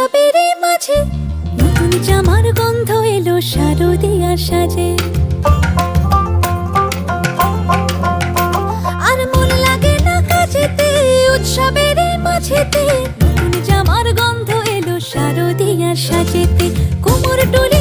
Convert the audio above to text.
উৎসবের মাঝে নতুন জামার গন্ধ এলো শারদিয়ার সাজে। আর মন লাগে না কাজেতে উৎসবের মাঝেতে নতুন জামার গন্ধ এলো শারদিয়ার সাজেতে। কোমর ডোলে